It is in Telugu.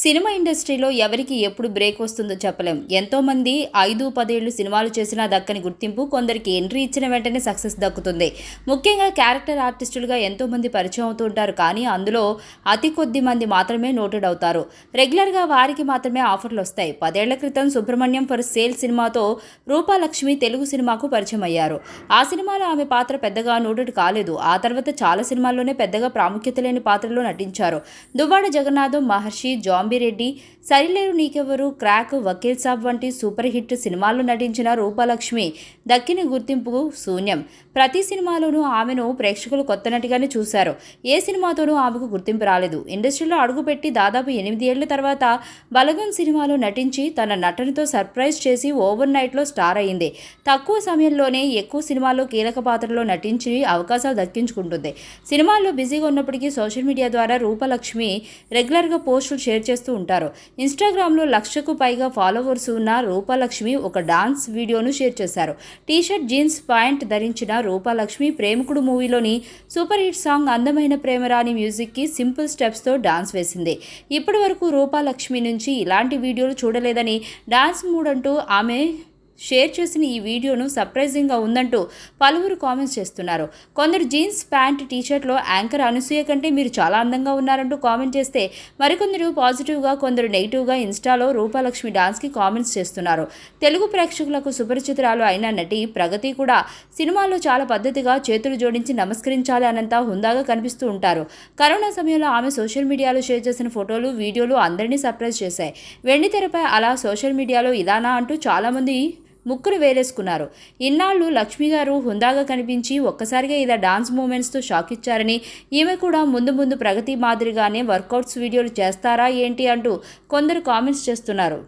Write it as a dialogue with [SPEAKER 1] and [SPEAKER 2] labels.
[SPEAKER 1] సినిమా ఇండస్ట్రీలో ఎవరికి ఎప్పుడు బ్రేక్ వస్తుందో చెప్పలేం. ఎంతోమంది ఐదు పదేళ్ళు సినిమాలు చేసినా దక్కని గుర్తింపు కొందరికి ఎంట్రీ ఇచ్చిన వెంటనే సక్సెస్ దక్కుతుంది. ముఖ్యంగా క్యారెక్టర్ ఆర్టిస్టులుగా ఎంతోమంది పరిచయం అవుతూ ఉంటారు కానీ అందులో అతి కొద్ది మంది మాత్రమే నోటెడ్ అవుతారు. రెగ్యులర్గా వారికి మాత్రమే ఆఫర్లు వస్తాయి. పదేళ్ళ క్రితం సుబ్రహ్మణ్యం ఫర్ సేల్ సినిమాతో రూపాలక్ష్మి తెలుగు సినిమాకు పరిచయం అయ్యారు. ఆ సినిమాలో ఆమె పాత్ర పెద్దగా నోటెడ్ కాలేదు. ఆ తర్వాత చాలా సినిమాల్లోనే పెద్దగా ప్రాముఖ్యత లేని పాత్రలో నటించారు. దువ్వాడ జగన్నాథం మహర్షి జామ్ జాంబిరెడ్డి సరిలేరు నీకెవరు క్రాక్ వకీల్ సాబ్ వంటి సూపర్ హిట్ సినిమాల్లో నటించిన రూపలక్ష్మి దక్కిన గుర్తింపు శూన్యం. ప్రతి సినిమాలోనూ ఆమెను ప్రేక్షకులు కొత్త నటిగానే చూశారు. ఏ సినిమాతోనూ ఆమెకు గుర్తింపు రాలేదు. ఇండస్ట్రీలో అడుగుపెట్టి దాదాపు ఎనిమిది ఏళ్ళ తర్వాత బలగం సినిమాలో నటించి తన నటనతో సర్ప్రైజ్ చేసి ఓవర్ నైట్లో స్టార్ అయింది. తక్కువ సమయంలోనే ఎక్కువ సినిమాల్లో కీలక పాత్రలో నటించి అవకాశాలు దక్కించుకుంటుంది. సినిమాల్లో బిజీగా ఉన్నప్పటికీ సోషల్ మీడియా ద్వారా రూపలక్ష్మి రెగ్యులర్గా పోస్టులు షేర్ చేస్తూ ఉంటారు. ఇన్స్టాగ్రామ్లో లక్షకు పైగా ఫాలోవర్స్ ఉన్న రూపలక్ష్మి ఒక డాన్స్ వీడియోను షేర్ చేశారు. టీషర్ట్ జీన్స్ ప్యాంట్ ధరించిన రూపలక్ష్మి ప్రేమికుడు మూవీలోని సూపర్ హిట్ సాంగ్ అందమైన ప్రేమరాని మ్యూజిక్కి సింపుల్ స్టెప్స్తో డాన్స్ వేసింది. ఇప్పటి వరకు రూపాలక్ష్మి నుంచి ఇలాంటి వీడియోలు చూడలేదని డాన్స్ మూడ్ అంటూ ఆమె షేర్ చేసిన ఈ వీడియోను సర్ప్రైజింగ్గా ఉందంటూ పలువురు కామెంట్స్ చేస్తున్నారు. కొందరు జీన్స్ ప్యాంట్ టీషర్ట్లో యాంకర్ అనసూయ కంటే మీరు చాలా అందంగా ఉన్నారంటూ కామెంట్ చేస్తే మరికొందరు పాజిటివ్గా కొందరు నెగిటివ్గా ఇన్స్టాలో రూపాలక్ష్మి డాన్స్కి కామెంట్స్ చేస్తున్నారు. తెలుగు ప్రేక్షకులకు సుపరిచితురాలు అయిన నటి ప్రగతి కూడా సినిమాల్లో చాలా పద్ధతిగా చేతులు జోడించి నమస్కరించాలి అనంత హుందాగా కనిపిస్తూ ఉంటారు. కరోనా సమయంలో ఆమె సోషల్ మీడియాలో షేర్ చేసిన ఫోటోలు వీడియోలు అందరినీ సర్ప్రైజ్ చేశాయి. వెండితెరపై అలా సోషల్ మీడియాలో ఇలానా అంటూ చాలామంది ముక్కులు వేలేసుకున్నారు ఇన్నాళ్ళు లక్ష్మి గారు హుందాగా కనిపించి ఒక్కసారిగా ఇలా డాన్స్ మూమెంట్స్తో షాక్ ఇచ్చారని ఈమె కూడా ముందు ముందు ప్రగతి మాదిరిగానే వర్కౌట్స్ వీడియోలు చేస్తారా ఏంటి అంటూ కొందరు కామెంట్స్ చేస్తున్నారు.